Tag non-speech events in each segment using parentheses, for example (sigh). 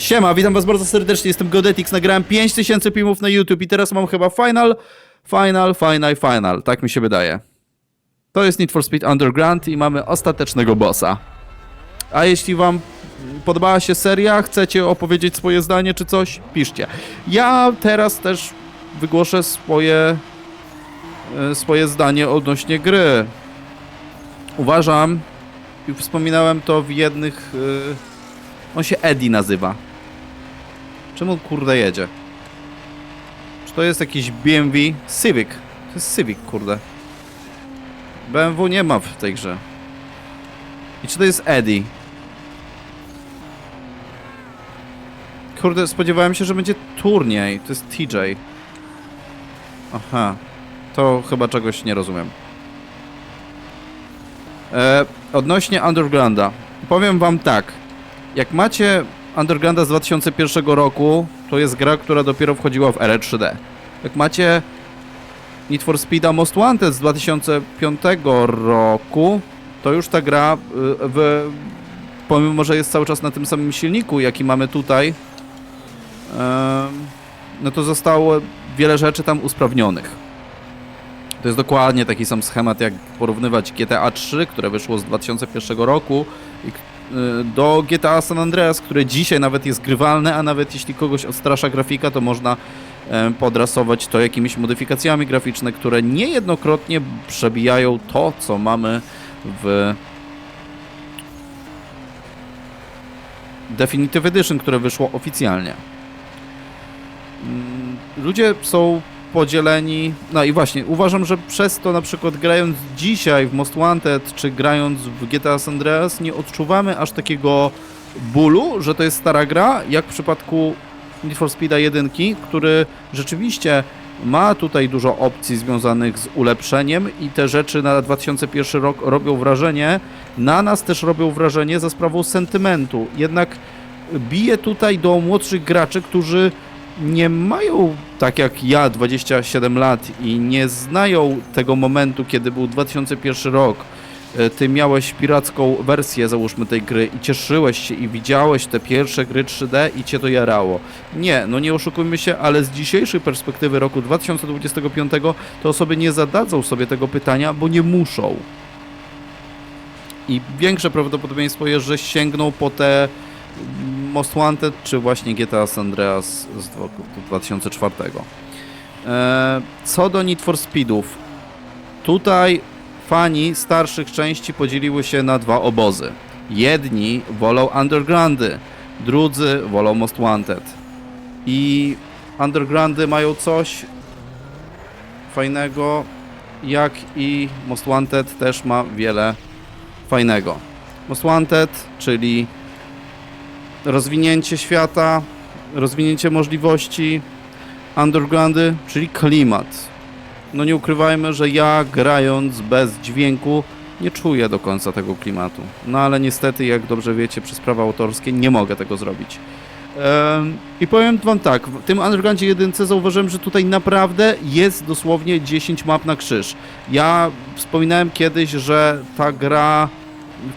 Siema, witam was bardzo serdecznie, jestem Godetix, nagrałem 5000 filmów na YouTube i teraz mam chyba final, final, final, final, tak mi się wydaje. To jest Need for Speed Underground i mamy ostatecznego bossa. A jeśli wam podobała się seria, chcecie opowiedzieć swoje zdanie czy coś, piszcie. Ja teraz też wygłoszę swoje, e, swoje zdanie odnośnie gry. Uważam, i wspominałem to w jednych... e, On się Eddie nazywa. Czemu kurde jedzie? Czy to jest jakiś BMW? Civic. To jest Civic, kurde. BMW nie ma w tej grze. I czy to jest Eddie? Kurde, spodziewałem się, że będzie turniej. To jest TJ. Aha. To chyba czegoś nie rozumiem. E, odnośnie Undergrounda. Powiem wam tak. Jak macie Undergrounda z 2001 roku, to jest gra, która dopiero wchodziła w erę 3D. Jak macie Need for Speeda Most Wanted z 2005 roku, to już ta gra, y, w, pomimo że jest cały czas na tym samym silniku, jaki mamy tutaj, no to zostało wiele rzeczy tam usprawnionych. To jest dokładnie taki sam schemat, jak porównywać GTA 3, które wyszło z 2001 roku, i, do GTA San Andreas, które dzisiaj nawet jest grywalne, a nawet jeśli kogoś odstrasza grafika, to można e, podrasować to jakimiś modyfikacjami graficzne, które niejednokrotnie przebijają to, co mamy w Definitive Edition, które wyszło oficjalnie. Mm, Ludzie są podzieleni. No i właśnie, uważam, że przez to na przykład grając dzisiaj w Most Wanted, czy grając w GTA San Andreas, nie odczuwamy aż takiego bólu, że to jest stara gra, jak w przypadku Need for Speeda 1, który rzeczywiście ma tutaj dużo opcji związanych z ulepszeniem i te rzeczy na 2001 rok robią wrażenie. Na nas też robią wrażenie za sprawą sentymentu. Jednak bije tutaj do młodszych graczy, którzy nie mają tak jak ja 27 lat i nie znają tego momentu, kiedy był 2001 rok. E, Ty miałeś piracką wersję, załóżmy, tej gry i cieszyłeś się i widziałeś te pierwsze gry 3D i cię to jarało. Nie, no nie oszukujmy się, ale z dzisiejszej perspektywy roku 2025 te osoby nie zadadzą sobie tego pytania, bo nie muszą. I większe prawdopodobieństwo jest, że sięgną po te Most Wanted, czy właśnie GTA San Andreas z dwa- 2004. E, Co do Need for Speedów, tutaj fani starszych części podzieliły się na dwa obozy. Jedni wolą Undergroundy, drudzy wolą Most Wanted. I Undergroundy mają coś fajnego, jak i Most Wanted też ma wiele fajnego. Most Wanted, czyli rozwinięcie świata, rozwinięcie możliwości, undergroundy, czyli klimat. No nie ukrywajmy, że ja grając bez dźwięku nie czuję do końca tego klimatu. No ale niestety, jak dobrze wiecie, przez prawa autorskie nie mogę tego zrobić. I powiem wam tak, w tym Undergroundzie 1 zauważyłem, że tutaj naprawdę jest dosłownie 10 map na krzyż. Ja wspominałem kiedyś, że ta gra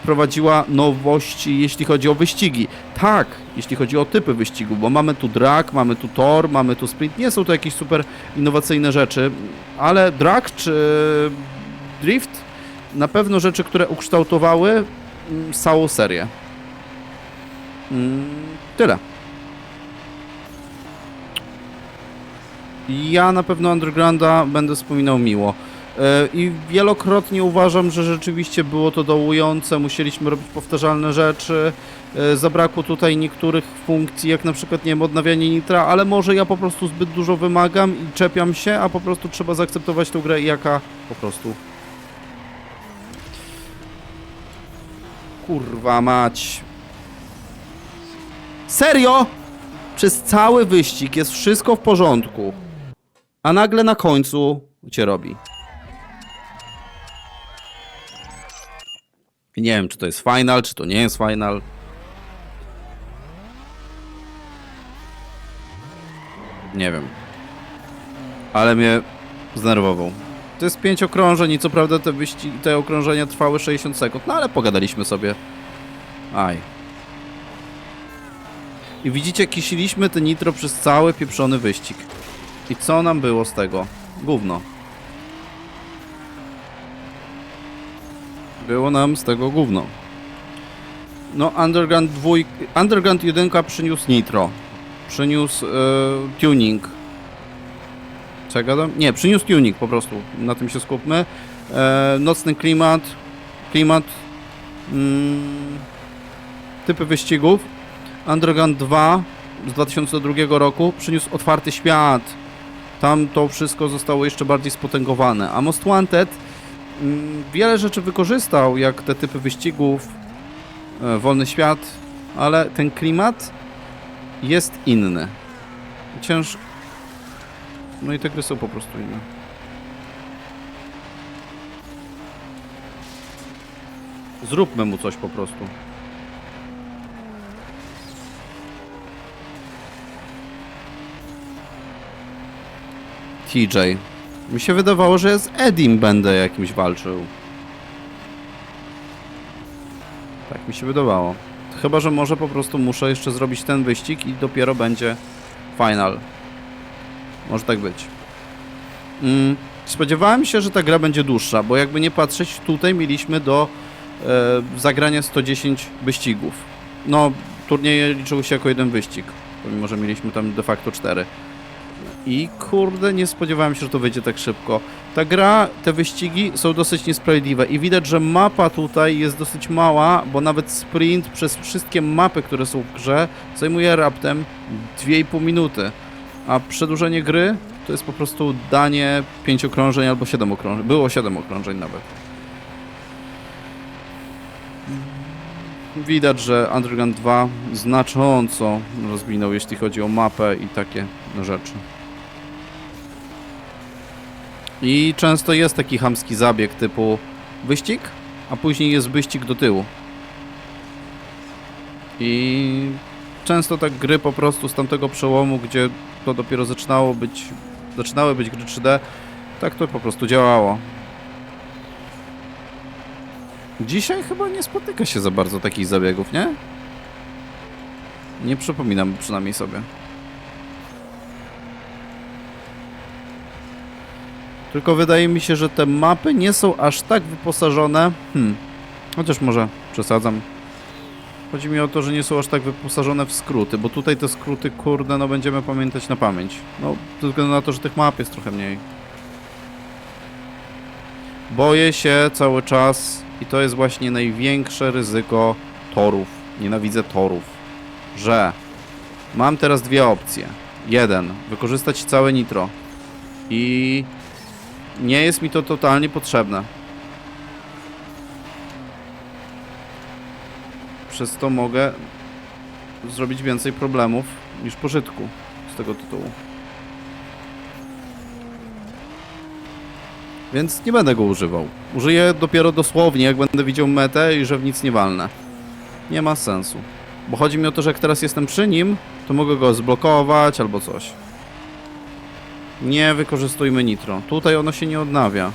wprowadziła nowości, jeśli chodzi o wyścigi. Tak, jeśli chodzi o typy wyścigu, bo mamy tu drag, mamy tu tor, mamy tu sprint. Nie są to jakieś super innowacyjne rzeczy, ale drag czy drift na pewno rzeczy, które ukształtowały mm, całą serię. Mm, Tyle. Ja na pewno Undergrounda będę wspominał miło. E, I wielokrotnie uważam, że rzeczywiście było to dołujące, musieliśmy robić powtarzalne rzeczy. E, Zabrakło tutaj niektórych funkcji, jak na przykład, nie wiem, odnawianie nitra, ale może ja po prostu zbyt dużo wymagam i czepiam się, a po prostu trzeba zaakceptować tę grę jaka po prostu. Kurwa mać. Serio? Przez cały wyścig jest wszystko w porządku. A nagle na końcu cię robi. Nie wiem, czy to jest final, czy to nie jest final. Nie wiem. Ale mnie zdenerwował. To jest pięć okrążeń i co prawda te, te okrążenia trwały 60 sekund, no ale pogadaliśmy sobie. Aj. I widzicie, kisiliśmy te nitro przez cały pieprzony wyścig. I co nam było z tego? Gówno. Było nam z tego gówno. No, Underground 2... Underground 1 przyniósł nitro. Przyniósł e, tuning. Co ja gadam? Nie, przyniósł tuning po prostu. Na tym się skupmy. E, nocny klimat. Klimat. Mm, typy wyścigów. Underground 2 z 2002 roku przyniósł otwarty świat. Tam to wszystko zostało jeszcze bardziej spotęgowane. A Most Wanted wiele rzeczy wykorzystał, jak te typy wyścigów, e, wolny świat, ale ten klimat jest inny. Cięż... No i te gry są po prostu inne. Zróbmy mu coś po prostu. TJ. Mi się wydawało, że z Edim będę jakimś walczył. Tak mi się wydawało. Chyba, że może po prostu muszę jeszcze zrobić ten wyścig i dopiero będzie final. Może tak być. Mm, spodziewałem się, że ta gra będzie dłuższa, bo jakby nie patrzeć, tutaj mieliśmy do e, zagrania 110 wyścigów. No, turnieje liczyły się jako jeden wyścig, pomimo, że mieliśmy tam de facto 4. I kurde, nie spodziewałem się, że to wyjdzie tak szybko. Ta gra, te wyścigi są dosyć niesprawiedliwe i widać, że mapa tutaj jest dosyć mała, bo nawet sprint przez wszystkie mapy, które są w grze, zajmuje raptem 2,5 minuty. A przedłużenie gry to jest po prostu danie 5 okrążeń albo 7 okrążeń. Było 7 okrążeń nawet. Widać, że Underground 2 znacząco rozwinął, jeśli chodzi o mapę i takie rzeczy. I często jest taki chamski zabieg typu wyścig, a później jest wyścig do tyłu. I często tak gry po prostu z tamtego przełomu, gdzie to dopiero zaczynało być, zaczynały być gry 3D, tak to po prostu działało. Dzisiaj chyba nie spotyka się za bardzo takich zabiegów, nie? Nie przypominam przynajmniej sobie. Tylko wydaje mi się, że te mapy nie są aż tak wyposażone. Hmm. Chociaż może przesadzam. Chodzi mi o to, że nie są aż tak wyposażone w skróty, bo tutaj te skróty, kurde, no będziemy pamiętać na pamięć. No, ze względu na to, że tych map jest trochę mniej. Boję się cały czas i to jest właśnie największe ryzyko torów. Nienawidzę torów. Że mam teraz dwie opcje. Jeden, wykorzystać całe nitro. I nie jest mi to totalnie potrzebne. Przez to mogę zrobić więcej problemów niż pożytku z tego tytułu. Więc nie będę go używał. Użyję dopiero dosłownie, jak będę widział metę i że w nic nie walnę. Nie ma sensu. Bo chodzi mi o to, że jak teraz jestem przy nim, to mogę go zblokować albo coś. Nie wykorzystujmy nitro. Tutaj ono się nie odnawia.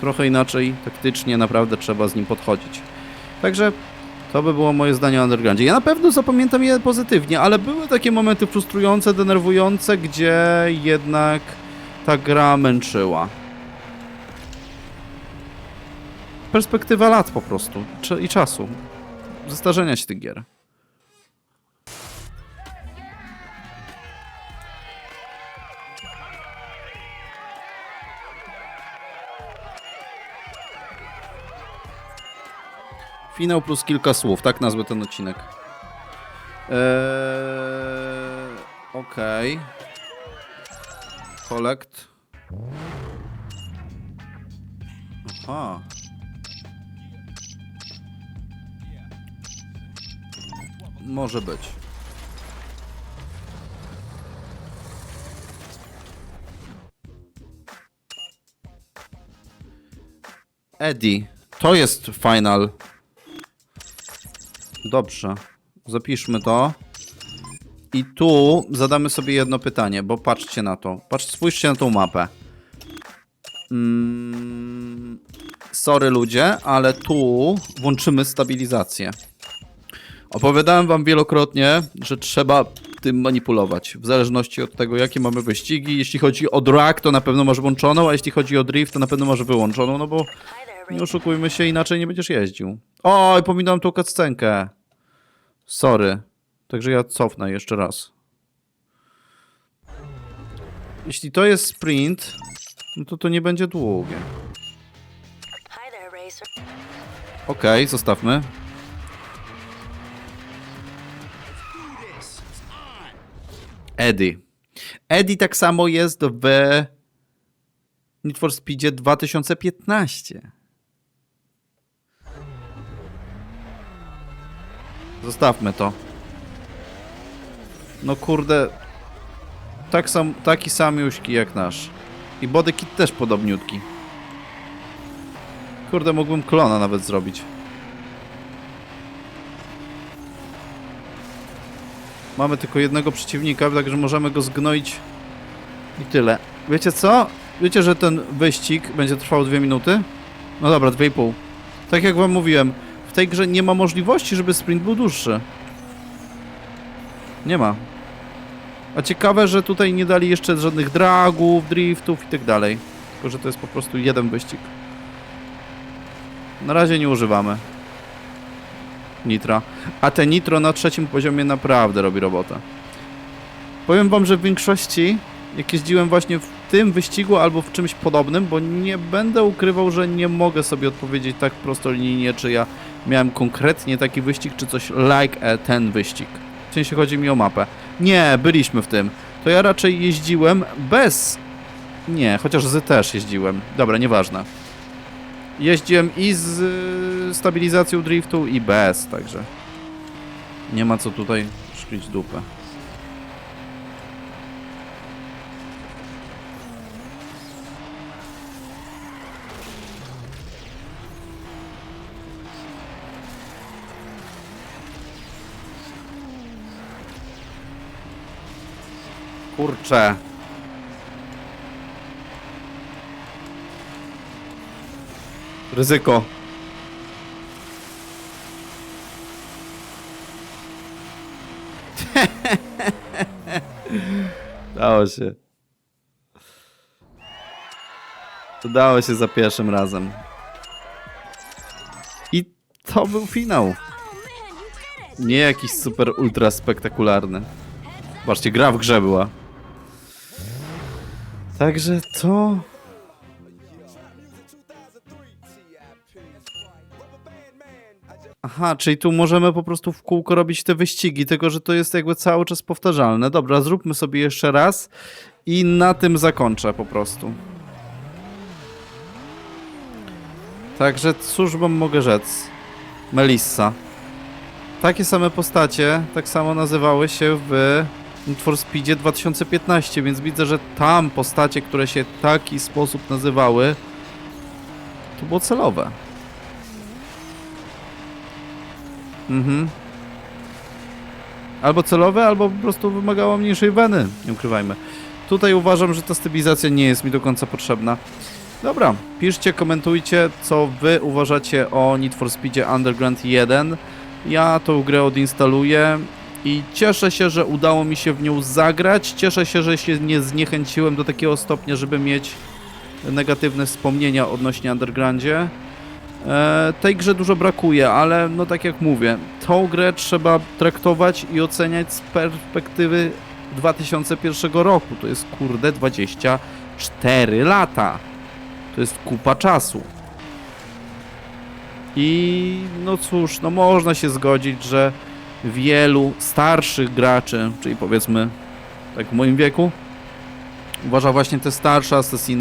Trochę inaczej, taktycznie naprawdę trzeba z nim podchodzić. Także to by było moje zdanie o Undergroundzie. Ja na pewno zapamiętam je pozytywnie, ale były takie momenty frustrujące, denerwujące, gdzie jednak ta gra męczyła. Perspektywa lat po prostu i czasu. Zestarzenia się tych gier. Finał plus kilka słów, tak nazwę ten odcinek. Eee, Okej. Collect. Aha. Może być. Eddie, to jest final. Dobrze. Zapiszmy to. I tu zadamy sobie jedno pytanie, bo patrzcie na to. Patrz, spójrzcie na tą mapę. Mm, sorry ludzie, ale tu włączymy stabilizację. Opowiadałem wam wielokrotnie, że trzeba tym manipulować. W zależności od tego, jakie mamy wyścigi. Jeśli chodzi o drag, to na pewno masz włączoną, a jeśli chodzi o drift, to na pewno masz wyłączoną, no bo nie oszukujmy się, inaczej nie będziesz jeździł. Oj, pominąłem tą cutscenkę. Sorry. Także ja cofnę jeszcze raz. Jeśli to jest sprint, no to to nie będzie długie. Okej, zostawmy. Eddie. Eddie tak samo jest w Need for Speedzie 2015. Zostawmy to. No kurde. Tak sam, taki samiuśki jak nasz. I body kit też podobniutki. Kurde, mógłbym klona nawet zrobić. Mamy tylko jednego przeciwnika, także możemy go zgnoić i tyle. Wiecie co? Wiecie, że ten wyścig będzie trwał dwie minuty? No dobra, dwie i pół. Tak jak wam mówiłem, tej grze nie ma możliwości, żeby sprint był dłuższy. Nie ma. A ciekawe, że tutaj nie dali jeszcze żadnych dragów, driftów i tak dalej. Tylko, że to jest po prostu jeden wyścig. Na razie nie używamy nitra. A te nitro na trzecim poziomie naprawdę robi robotę. Powiem wam, że w większości, jak jeździłem właśnie w tym wyścigu albo w czymś podobnym, bo nie będę ukrywał, że nie mogę sobie odpowiedzieć tak prostolinijnie, czy ja miałem konkretnie taki wyścig, czy coś like e, ten wyścig. W sensie chodzi mi o mapę. Nie, byliśmy w tym. To ja raczej jeździłem bez... Nie, chociaż z też jeździłem. Dobra, nieważne. Jeździłem i z stabilizacją driftu i bez, także nie ma co tutaj szklić dupę. Kurczę. Ryzyko. (laughs) Udało się. Udało się za pierwszym razem. I to był finał. Nie jakiś super ultra spektakularny. Zobaczcie, gra w grze była. Także to... Aha, czyli tu możemy po prostu w kółko robić te wyścigi, tylko że to jest jakby cały czas powtarzalne. Dobra, zróbmy sobie jeszcze raz i na tym zakończę po prostu. Także cóż wam mogę rzec? Melissa. Takie same postacie, tak samo nazywały się w Need for Speedzie 2015, więc widzę, że tam postacie, które się w taki sposób nazywały, to było celowe. Mhm. Albo celowe, albo po prostu wymagało mniejszej weny, nie ukrywajmy. Tutaj uważam, że ta stabilizacja nie jest mi do końca potrzebna. Dobra, piszcie, komentujcie, co wy uważacie o Need for Speedzie Underground 1. Ja tą grę odinstaluję i cieszę się, że udało mi się w nią zagrać. Cieszę się, że się nie zniechęciłem do takiego stopnia, żeby mieć negatywne wspomnienia odnośnie Undergroundzie. E, tej grze dużo brakuje, ale no tak jak mówię, tą grę trzeba traktować i oceniać z perspektywy 2001 roku. To jest kurde 24 lata. To jest kupa czasu. I no cóż, no można się zgodzić, że wielu starszych graczy, czyli powiedzmy tak w moim wieku, uważa właśnie te starsze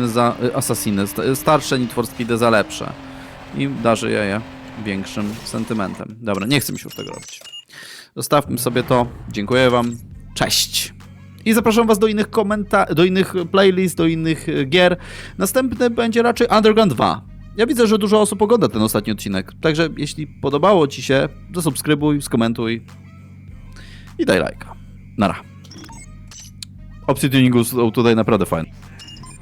za, y, Assassiny, sta- starsze Need for za lepsze i darzy je je większym sentymentem. Dobra, nie chcę mi się już tego robić. Zostawmy sobie to. Dziękuję wam. Cześć. I zapraszam was do innych komenta- do innych playlist, do innych e, gier. Następny będzie raczej Underground 2. Ja widzę, że dużo osób ogląda ten ostatni odcinek. Także jeśli podobało ci się, zasubskrybuj, skomentuj i daj lajka. Nara. Opcje tuningu są tutaj naprawdę fajne.